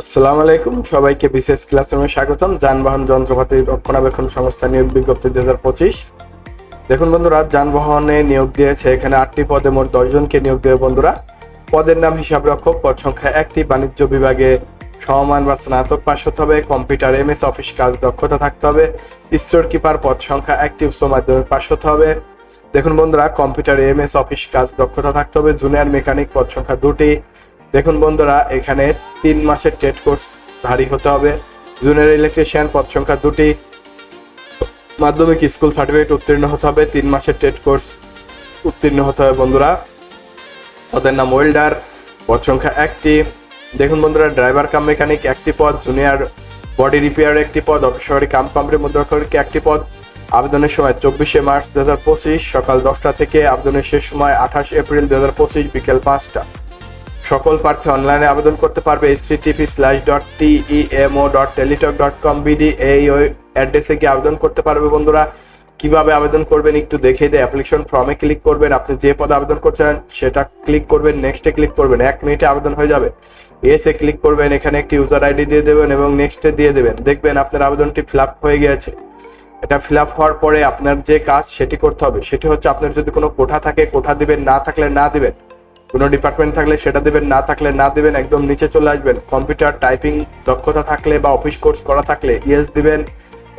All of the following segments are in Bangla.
আসসালামু আলাইকুম, সবাইকে বিশেষ ক্লাসরুমে স্বাগতম। যানবাহন যন্ত্রপাতি রক্ষণাবেক্ষণ সংস্থা নিয়োগ বিজ্ঞপ্তি হাজার পঁচিশ। দেখুন বন্ধুরা, যানবাহনে নিয়োগ দিয়েছে এখানে আটটি পদে মোট দশজনকে নিয়োগ দেবে বন্ধুরা। পদের নাম হিসাব রক্ষক, পদ সংখ্যা একটি। বাণিজ্য বিভাগে সমমান বা স্নাতক পাশ হতে হবে। কম্পিউটার এম এস অফিস কাজ দক্ষতা থাকতে হবে। স্টোর কিপার, পদ সংখ্যা একটি। উচ্চ মাধ্যমিক পাশ হতে হবে। দেখুন বন্ধুরা, কম্পিউটার এম এস অফিস কাজ দক্ষতা থাকতে হবে। জুনিয়র মেকানিক, পদ সংখ্যা দুটি। দেখুন বন্ধুরা, এখানে তিন মাসের টেট কোর্স ধারী হতে হবে। জুনিয়র ইলেকট্রিশিয়ান পদ সংখ্যা দুটি। মাধ্যমিক স্কুল সার্টিফিকেট উত্তীর্ণ হতে হবে, তিন মাসের টেট কোর্স উত্তীর্ণ হতে হবে বন্ধুরা। পদের নাম ওয়েল্ডার পদ সংখ্যা একটি। দেখুন বন্ধুরা ড্রাইভার কাম মেকানিক একটি পদ জুনিয়র বডি রিপেয়ার একটি পদ অফিসারি কাম পাম্পের মধ্যে একটি পদ। আবেদনের সময় চব্বিশে মার্চ দু হাজার পঁচিশ সকাল দশটা থেকে আবেদনের শেষ সময় আঠাশ এপ্রিল দু হাজার পঁচিশ বিকেল পাঁচটা। সকল প্রার্থী অনলাইনে আবেদন করতে পারবে H T P slash dot T E M O dot Teletalk dot com B D এই ওই অ্যাড্রেসে গিয়ে আবেদন করতে পারবে বন্ধুরা। কীভাবে আবেদন করবেন একটু দেখে দেয় অ্যাপ্লিকেশন ফর্মে ক্লিক করবেন। আপনি যে পদে আবেদন করছেন সেটা ক্লিক করবেন নেক্সটে ক্লিক করবেন। এক মিনিটে আবেদন হয়ে যাবে। এসে ক্লিক করবেন, এখানে একটি ইউজার আইডি দিয়ে দেবেন এবং নেক্সটে দিয়ে দেবেন। দেখবেন আপনার আবেদনটি ফিল হয়ে গিয়েছে। এটা ফিল হওয়ার পরে আপনার যে কাজ সেটি করতে হবে। সেটি হচ্ছে আপনার যদি কোনো কোঠা থাকে, কোঠা দিবেন, না থাকলে না দিবেন। কোনো ডিপার্টমেন্ট থাকলে সেটা দেবেন, না থাকলে না দেবেন, একদম নিচে চলে আসবেন। কম্পিউটার টাইপিং দক্ষতা থাকলে বা অফিস কোর্স করা থাকলে ইয়েস দিবেন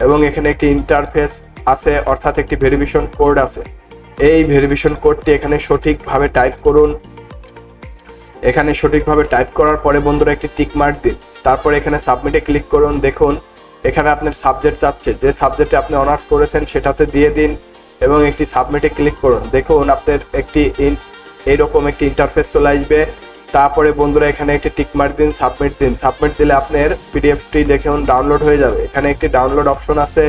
এবং এখানে একটি ইন্টারফেস আছে, অর্থাৎ একটি ভেরিফিকেশন কোড আছে। এই ভেরিফিকেশন কোডটি এখানে সঠিকভাবে টাইপ করুন। এখানে সঠিকভাবে টাইপ করার পরে বন্ধুরা একটি টিক মার্ক দিন। তারপরে এখানে সাবমিটে ক্লিক করুন, দেখুন, এখানে আপনার সাবজেক্ট চাচ্ছে যে সাবজেক্টে আপনি অনার্স করেছেন সেটাতে দিয়ে দিন এবং একটি সাবমিটে ক্লিক করুন। দেখুন, আপনার একটি এইরকম একটি ইন্টারফেস চলে আসবে। তারপরে বন্ধুরা, এখানে একটি টিক মার্ক দিন সাবমিট দিন। সাবমিট দিলে আপনার পিডিএফটি দেখুন ডাউনলোড হয়ে যাবে। এখানে একটি ডাউনলোড অপশন আছে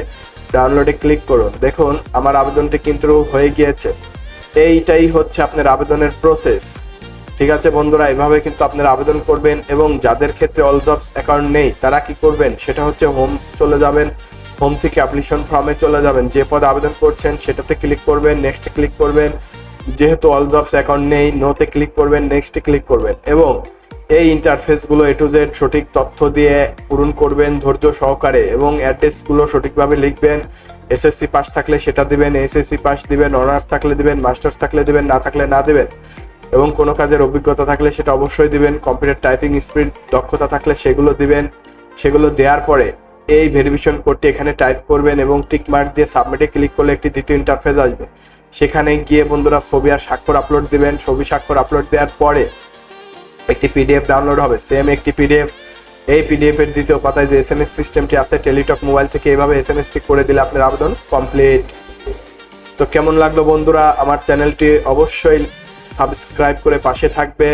ডাউনলোডে ক্লিক করুন। দেখুন, আমার আবেদনটি কিন্তু হয়ে গিয়েছে। এইটাই হচ্ছে আপনার আবেদনের প্রসেস ঠিক আছে বন্ধুরা, এভাবে কিন্তু আপনারা আবেদন করবেন এবং যাদের ক্ষেত্রে অল জবস অ্যাকাউন্ট নেই, তারা কি করবেন? সেটা হচ্ছে হোম চলে যাবেন হোম থেকে অ্যাপ্লিকেশন ফর্মে চলে যাবেন। যে পদে আবেদন করছেন, সেটাতে ক্লিক করবেন নেক্সটে ক্লিক করবেন। যেহেতু অল জবস অ্যাকাউন্ট নেই নোতে ক্লিক করবেন নেক্সটে ক্লিক করবেন এবং এই ইন্টারফেসগুলো এ টু জেড সঠিক তথ্য দিয়ে পূরণ করবেন ধৈর্য সহকারে এবং অ্যাড্রেসগুলো সঠিকভাবে লিখবেন। এসএসসি পাস থাকলে সেটা দিবেন এসএসসি পাস দিবেন অনার্স থাকলে দিবেন মাস্টার্স থাকলে দিবেন, না থাকলে না দিবেন। এবং কোনো কাজের অভিজ্ঞতা থাকলে সেটা অবশ্যই দিবেন কম্পিউটার টাইপিং স্পিড দক্ষতা থাকলে সেগুলো দিবেন। সেগুলো দেওয়ার পরে এই ভেরিফিকেশন কোডটি এখানে টাইপ করবেন এবং টিক মার্ক দিয়ে সাবমিটে ক্লিক করলে একটি দ্বিতীয় ইন্টারফেস আসবে। সেখানে গিয়ে বন্ধুরা ছবি আর স্বাক্ষর আপলোড দিবেন। ছবি স্বাক্ষর আপলোড দেওয়ার পরে একটি পিডিএফ ডাউনলোড হবে। সেম একটি পিডিএফ এই পিডিএফের দ্বিতীয় পাতায় যে এস এম এস সিস্টেমটি আছে টেলিটক মোবাইল থেকে এভাবে এস এম এস টি করে দিলে আপনার আবেদন কমপ্লিট তো কেমন লাগল বন্ধুরা? আমার চ্যানেলটি অবশ্যই সাবস্ক্রাইব করে পাশে থাকবে।